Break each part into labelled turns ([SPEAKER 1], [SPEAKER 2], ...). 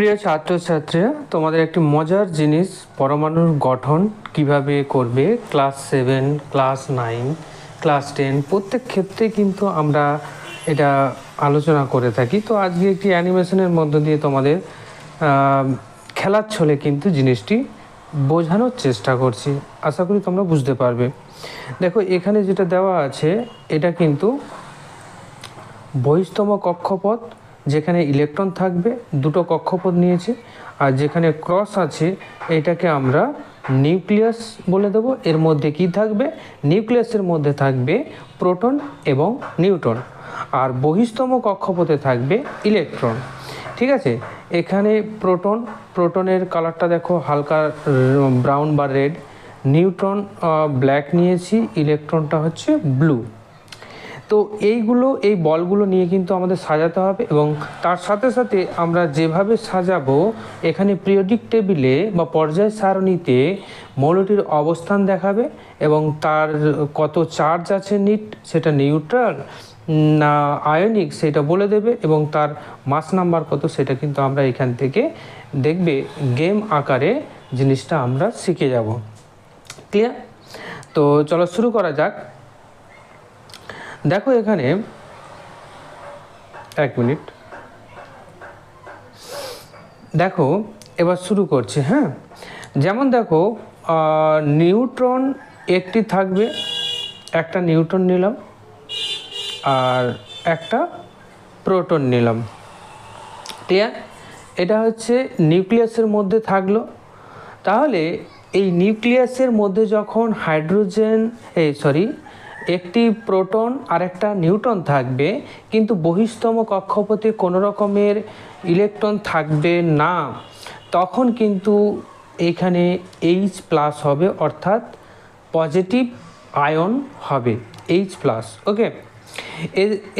[SPEAKER 1] প্রিয় ছাত্রছাত্রীরা তোমাদের একটি মজার জিনিস, পরমাণুর গঠন কীভাবে করবে? Class seven, class nine, class ten, প্রত্যেক ক্ষেত্রে কিন্তু আমরা এটা আলোচনা করে থাকি। তো আজকে একটি অ্যানিমেশনের মধ্য দিয়ে তোমাদের খেলার ছলে কিন্তু জিনিসটি বোঝানোর চেষ্টা করছি। আশা করি তোমরা বুঝতে পারবে। দেখো, এখানে যেটা দেওয়া আছে, এটা কিন্তু বহিস্তম কক্ষপথ যেখানে ইলেকট্রন থাকবে, দুটো কক্ষপথ নিয়েছি, আর যেখানে ক্রস আছে, এটাকে আমরা নিউক্লিয়াস বলে দেবো। এর মধ্যে কি থাকবে? নিউক্লিয়াসের মধ্যে থাকবে প্রোটন এবং নিউট্রন আর বহিস্তম কক্ষপথে থাকবে ইলেকট্রন ঠিক আছে? এখানে প্রোটন প্রোটনের কালারটা দেখো, হালকা ব্রাউন বা রেড নিউট্রন ব্ল্যাক নিয়েছি ইলেকট্রনটা হচ্ছে ব্লু তো এইগুলো, এই বলগুলো নিয়ে কিন্তু আমাদের সাজাতে হবে এবং তার সাথে সাথে আমরা যেভাবে সাজাবো, এখানে পিরিয়ডিক টেবিলে বা পর্যায় সারণীতে মৌলটির অবস্থান দেখাবে এবং তার কত চার্জ আছে নিট সেটা নিউট্রাল না আয়নিক সেটা বলে দেবে এবং তার মাস নাম্বার কত সেটা কিন্তু আমরা এখান থেকে দেখবে গেম আকারে জিনিসটা আমরা শিখে যাব। ক্লিয়ার তো চলো শুরু করা যাক। দেখো এখানে, এক মিনিট। দেখো, এবার শুরু করছি হ্যাঁ? যেমন দেখো নিউট্রন একটি থাকবে, একটা নিউট্রন নিলাম, আর একটা প্রোটন নিলাম। ক্লিয়ার? এটা হচ্ছে নিউক্লিয়াসের মধ্যে থাকল। তাহলে এই নিউক্লিয়াসের মধ্যে যখন হাইড্রোজেন, এই সরি একটি প্রোটন আর একটা নিউট্রন থাকবে, কিন্তু বহিস্তম কক্ষপথে কোনো রকমের ইলেকট্রন থাকবে না। তখন কিন্তু এখানে এইচ প্লাস হবে, অর্থাৎ পজিটিভ আয়ন হবে এইচ প্লাস ওকে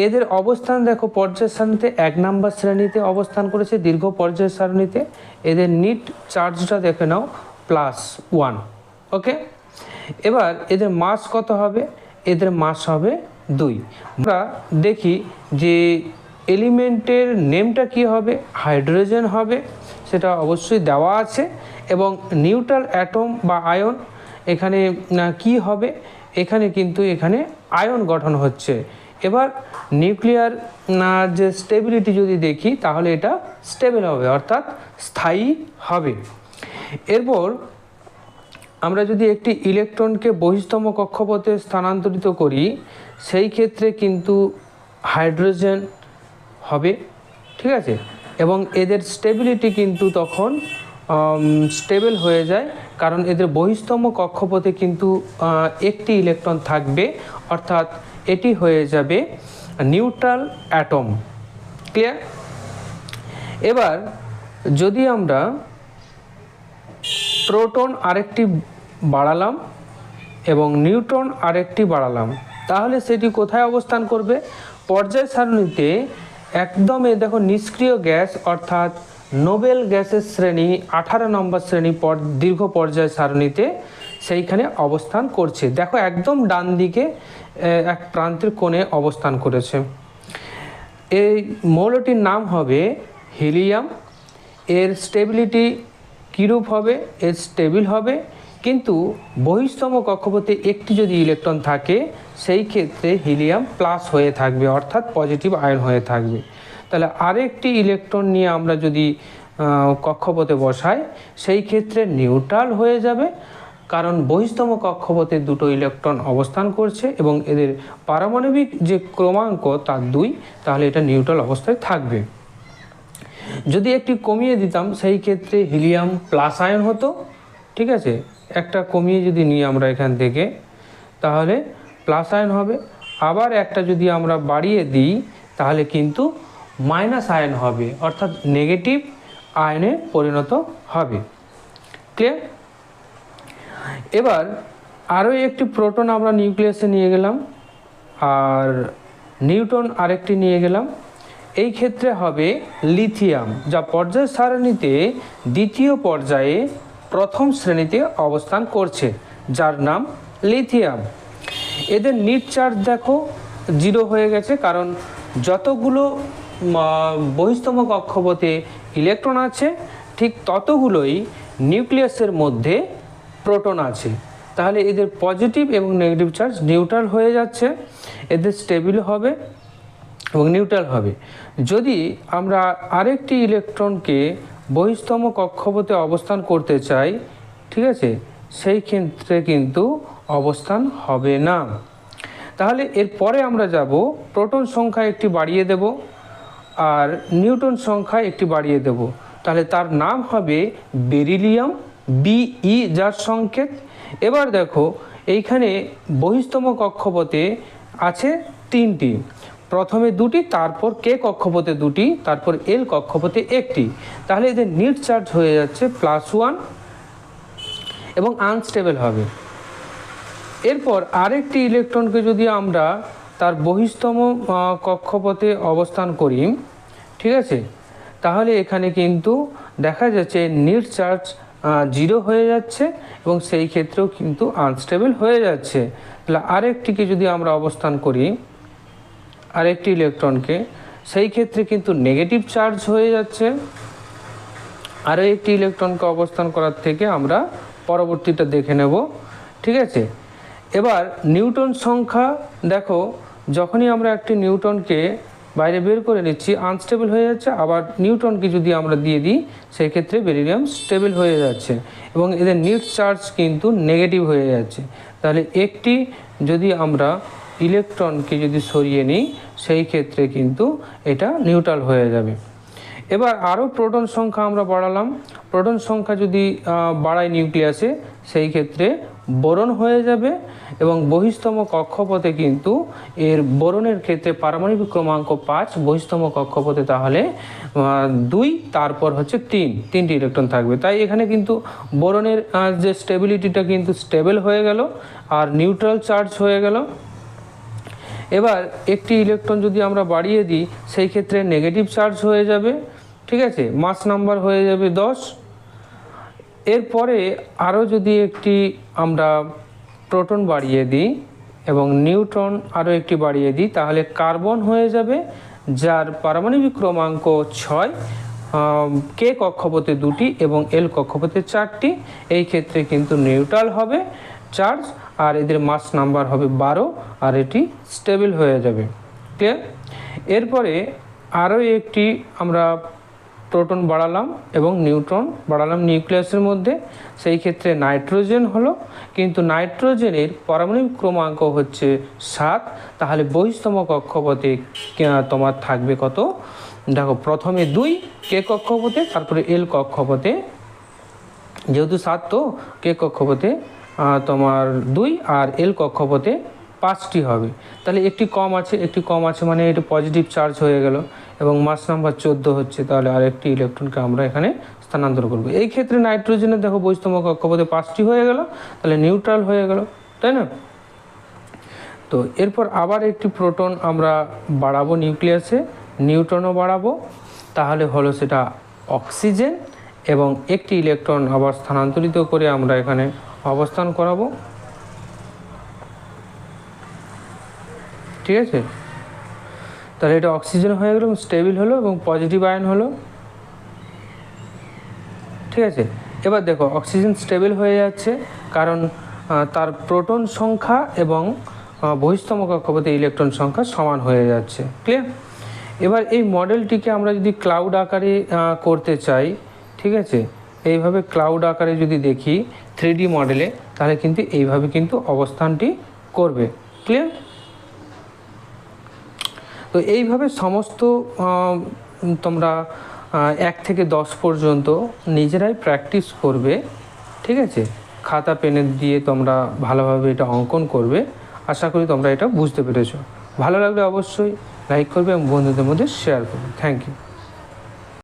[SPEAKER 1] এদের অবস্থান দেখো, পর্যায় সারণীতে এক নাম্বার শ্রেণীতে অবস্থান করেছে, দীর্ঘ পর্যায় সারণীতে। এদের নিট চার্জটা দেখে নাও প্লাস ওয়ান ওকে এবার এদের মাস কত হবে? এদের মাস হবে দুই। আমরা দেখি যে এলিমেন্টের নেমটা কি হবে, হাইড্রোজেন হবে, সেটা অবশ্যই দেওয়া আছে এবং নিউট্রাল অ্যাটম বা আয়ন এখানে কি হবে, এখানে কিন্তু এখানে আয়ন গঠন হচ্ছে। এবার নিউক্লিয়ার যে স্টেবিলিটি যদি দেখি, তাহলে এটা স্টেবল হবে, অর্থাৎ স্থায়ী হবে। এরপর আমরা যদি একটি ইলেকট্রনকে বহিস্তম কক্ষপথে স্থানান্তরিত করি, সেই ক্ষেত্রে কিন্তু হাইড্রোজেন হবে, ঠিক আছে? এবং এদের স্টেবিলিটি কিন্তু তখন স্টেবল হয়ে যায়, কারণ এদের বহিস্তম কক্ষপথে কিন্তু একটি ইলেকট্রন থাকবে, অর্থাৎ এটি হয়ে যাবে নিউট্রাল অ্যাটম। ক্লিয়ার? এবার, যদি আমরা প্রোটন আরেকটি বাড়ালাম এবং নিউট্রন আরেকটি বাড়ালাম। তাহলে সেটি কোথায় অবস্থান করবে? পর্যায় সারণীতে একদম এ দেখো নিষ্ক্রিয় গ্যাস অর্থাৎ নোবেল গ্যাসের শ্রেণি, আঠারো নম্বর শ্রেণি দীর্ঘ পর্যায় সারণীতে সেইখানে অবস্থান করছে। দেখো একদম ডান দিকে এক প্রান্তের কোণে অবস্থান করেছে। এই মৌলটির নাম হবে হিলিয়াম। এর স্টেবিলিটি কীরূপ হবে, এর স্টেবিল হবে, কিন্তু বহিস্তম কক্ষপথে একটি যদি ইলেকট্রন থাকে, সেই ক্ষেত্রে হিলিয়াম প্লাস হয়ে থাকবে, অর্থাৎ পজিটিভ আয়ন হয়ে থাকবে। তাহলে আরেকটি ইলেকট্রন নিয়ে আমরা যদি কক্ষপথে বসাই, সেই ক্ষেত্রে নিউট্রাল হয়ে যাবে, কারণ বহিস্তম কক্ষপথে দুটো ইলেকট্রন অবস্থান করছে এবং এদের পারমাণবিক যে ক্রমাঙ্ক, তার দুই, তাহলে এটা নিউট্রাল অবস্থায় থাকবে। যদি একটি কমিয়ে দিতাম, সেই ক্ষেত্রে হিলিয়াম প্লাস আয়ন হতো, ঠিক আছে? একটা কমিয়ে যদি নিই আমরা এখান থেকে, তাহলে প্লাস আয়ন হবে। আবার একটা যদি আমরা বাড়িয়ে দিই, তাহলে কিন্তু মাইনাস আয়ন হবে, অর্থাৎ নেগেটিভ আয়নে পরিণত হবে। ক্লিয়ার? এবার আরও একটি প্রোটন আমরা নিউক্লিয়াসে নিয়ে গেলাম, আর নিউটন আরেকটি নিয়ে গেলাম। এই ক্ষেত্রে হবে লিথিয়াম, যা পর্যায় সারণীতে দ্বিতীয় পর্যায়ে প্রথম শ্রেণীতে অবস্থান করছে, যার নাম লিথিয়াম। এদের নিট চার্জ দেখো, জিরো হয়ে গেছে, কারণ যতগুলো বহিস্তম কক্ষপথে ইলেকট্রন আছে, ঠিক ততগুলোই নিউক্লিয়াসের মধ্যে প্রোটন আছে। তাহলে এদের পজিটিভ এবং নেগেটিভ চার্জ নিউট্রাল হয়ে যাচ্ছে, এদের স্টেবিল হবে। এবং নিউট্রাল হবে। যদি আমরা আরেকটি ইলেকট্রনকে বহিস্তম কক্ষপথে অবস্থান করতে চাই, ঠিক আছে? সেই ক্ষেত্রে কিন্তু অবস্থান হবে না। তাহলে এরপরে আমরা যাব, প্রোটন সংখ্যা একটি বাড়িয়ে দেব আর নিউটন সংখ্যা একটি বাড়িয়ে দেব। তাহলে তার নাম হবে বেরিলিয়াম বিই যার সংকেত। এবার দেখো, এইখানে বহিস্তম কক্ষপথে আছে তিনটি। প্রথমে দুটি, তারপর কে কক্ষপথে দুটি, তারপর এল কক্ষপথে একটি। তাহলে এদের নিট চার্জ হয়ে যাচ্ছে প্লাস ওয়ান এবং আনস্টেবল হবে। এরপর আরেকটি ইলেকট্রনকে যদি আমরা তার বহিস্তম কক্ষপথে অবস্থান করি, ঠিক আছে? তাহলে এখানে কিন্তু দেখা যাচ্ছে নিট চার্জ জিরো হয়ে যাচ্ছে এবং সেই ক্ষেত্রেও কিন্তু আনস্টেবল হয়ে যাচ্ছে। তাহলে আরেকটিকে যদি আমরা অবস্থান করি আরেকটি ইলেকট্রনকে, সেই ক্ষেত্রে কিন্তু নেগেটিভ চার্জ হয়ে যাচ্ছে। আরও একটি ইলেকট্রনকে অবস্থান করার থেকে আমরা পরবর্তীটা দেখে নেব, ঠিক আছে? এবার নিউটন সংখ্যা, দেখো, যখনই আমরা একটি নিউটনকে বাইরে বের করে নিচ্ছি আনস্টেবল হয়ে যাচ্ছে, আবার নিউটনকে যদি আমরা দিয়ে দিই, সেই ক্ষেত্রে বেরিলিয়াম স্টেবল হয়ে যাচ্ছে এবং এদের নিট চার্জ কিন্তু নেগেটিভ হয়ে যাচ্ছে। তাহলে একটি যদি আমরা ইলেকট্রনকে যদি সরিয়ে নিই সেই ক্ষেত্রে কিন্তু এটা নিউট্রাল হয়ে যাবে। এবার আরও প্রোটন সংখ্যা আমরা বাড়ালাম। প্রোটন সংখ্যা যদি বাড়ায় নিউক্লিয়াসে সেই ক্ষেত্রে বরণ হয়ে যাবে এবং বহিস্তম কক্ষপথে কিন্তু এর বরণের ক্ষেত্রে পারমাণবিক ক্রমাঙ্ক পাঁচ, বহিস্তম কক্ষপথে তাহলে দুই, তারপর হচ্ছে তিন, তিনটি ইলেকট্রন থাকবে। তাই এখানে কিন্তু বরণের যে স্টেবিলিটিটা কিন্তু স্টেবল হয়ে গেল আর নিউট্রাল চার্জ হয়ে গেল। এবার একটি ইলেকট্রন যদি আমরা বাড়িয়ে দিই, সেই ক্ষেত্রে নেগেটিভ চার্জ হয়ে যাবে, ঠিক আছে? মাস নাম্বার হয়ে যাবে দশ। এরপরে আরও যদি একটি আমরা প্রোটন বাড়িয়ে দিই এবং নিউট্রন আরও একটি বাড়িয়ে দিই, তাহলে কার্বন হয়ে যাবে, যার পারমাণবিক ক্রমাঙ্ক ছয় কে কক্ষপথে দুটি এবং এল কক্ষপথে চারটি। এই ক্ষেত্রে কিন্তু নিউট্রাল হবে চার্জ আর এদের মাস নাম্বার হবে বারো, আর এটি স্টেবল হয়ে যাবে। ক্লিয়ার এরপরে আরও একটি আমরা প্রোটন বাড়ালাম এবং নিউট্রন বাড়ালাম নিউক্লিয়াসের মধ্যে। সেই ক্ষেত্রে নাইট্রোজেন হলো, কিন্তু নাইট্রোজেনের পারমাণবিক ক্রমাঙ্ক হচ্ছে সাত। তাহলে বহিস্তম কক্ষপথে তোমার থাকবে কত? দেখো, প্রথমে দুই, কে কক্ষপথে, তারপরে এল কক্ষপথে। যেহেতু সাত তো, কে কক্ষপথে? তোমার দুই আর এল কক্ষপথে পাঁচটি হবে। তাহলে একটি কম আছে, একটি কম আছে মানে এটা পজিটিভ চার্জ হয়ে গেল এবং মাস নাম্বার চোদ্দ হচ্ছে, তাহলে আর একটি ইলেকট্রনকে আমরা এখানে স্থানান্তর করব। এই ক্ষেত্রে নাইট্রোজেনের দেখো বৈস্তম কক্ষপথে পাঁচটি হয়ে গেল, তাহলে নিউট্রাল হয়ে গেল, তাই না? তো এরপর আবার একটি প্রোটন আমরা বাড়াবো নিউক্লিয়াসে নিউট্রনও বাড়াবো, তাহলে হলো সেটা অক্সিজেন এবং একটি ইলেকট্রন আবার স্থানান্তরিত করে আমরা এখানে অবস্থান করাবো। ঠিক আছে? তাহলে এটা অক্সিজেন হয়ে গেল, স্টেবিল হলো এবং পজিটিভ আয়ন হলো। ঠিক আছে? এবার দেখো, অক্সিজেন স্টেবল হয়ে যাচ্ছে কারণ তার প্রোটন সংখ্যা এবং বহিস্তম কক্ষপথে ইলেকট্রন সংখ্যা সমান হয়ে যাচ্ছে। ক্লিয়ার এবার এই মডেলটিকে আমরা যদি ক্লাউড আকারে করতে চাই, ঠিক আছে? এইভাবে ক্লাউড আকারে যদি দেখি থ্রি মডেলে তাহলে কিন্তু এইভাবে কিন্তু অবস্থানটি করবে। ক্লিয়ার তো এইভাবে সমস্ত তোমরা এক থেকে দশ পর্যন্ত নিজেরাই প্র্যাকটিস করবে, ঠিক আছে? খাতা, পেনে দিয়ে তোমরা ভালোভাবে এটা অঙ্কন করবে। আশা করি তোমরা এটা বুঝতে পেরেছ। ভালো লাগলে অবশ্যই লাইক করবে এবং বন্ধুদের মধ্যে শেয়ার করবে। Thank you